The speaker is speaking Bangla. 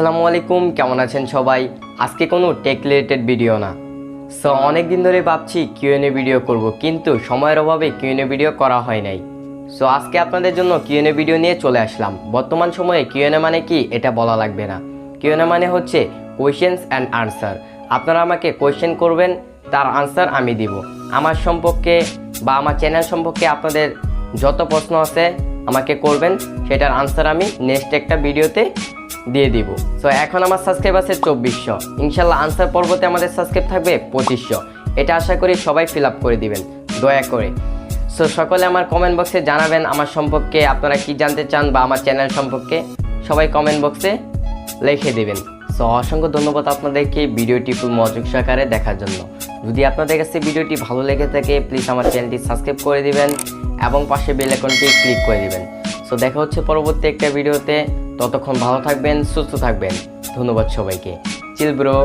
আসসালামু আলাইকুম, কেমন আছেন সবাই? আজকে কোনো টেক রিলেটেড ভিডিও না। সো অনেক দিন ধরে ভাবছি কিউএনএ ভিডিও করব, কিন্তু সময়ের অভাবে কিউএনএ ভিডিও করা হয় নাই। সো আজকে আপনাদের জন্য কিউএনএ ভিডিও নিয়ে চলে আসলাম। বর্তমান সময়ে কিউএনএ মানে কি, এটা বলা লাগবে না। কিউএনএ মানে হচ্ছে কোয়েশ্চেন্স অ্যান্ড আনসার আপনারা আমাকে কোয়েশ্চেন করবেন, তার আনসার আমি দিব। আমার সম্পর্কে বা আমার চ্যানেল সম্পর্কে আপনাদের যত প্রশ্ন আছে, আমাকে করবেন, সেটার আনসার আমি নেক্সট একটা ভিডিওতে দিয়ে দিব। সো এখন আমার সাবস্ক্রাইব আছে চব্বিশশো। ইনশাল্লাহ আনসার পর্বতে আমাদের সাবস্ক্রাইব থাকবে পঁচিশশো। এটা আশা করি সবাই ফিল আপ করে দিবেন। দয়া করে। সো সকলে আমার কমেন্ট বক্সে জানাবেন আমার সম্পর্কে, আপনারা কি জানতে চান বা আমার চ্যানেল সম্পর্কে। সবাই কমেন্ট বক্সে লিখে দেবেন। সো অসংখ্য ধন্যবাদ আপনাদেরকে ভিডিওটি ফুল মজুক সহকারে দেখার জন্য। যদি আপনাদের কাছে ভিডিওটি ভালো লেগে থাকে প্লিজ আমার চ্যানেলটি সাবস্ক্রাইব করে দিবেন এবং পাশে বেল আইকনটি ক্লিক করে দিবেন। সো দেখা হচ্ছে পরবর্তী একটা ভিডিওতে ততক্ষণ ভালো থাকবেন সুস্থ থাকবেন। ধন্যবাদ সবাইকে। Chill bro.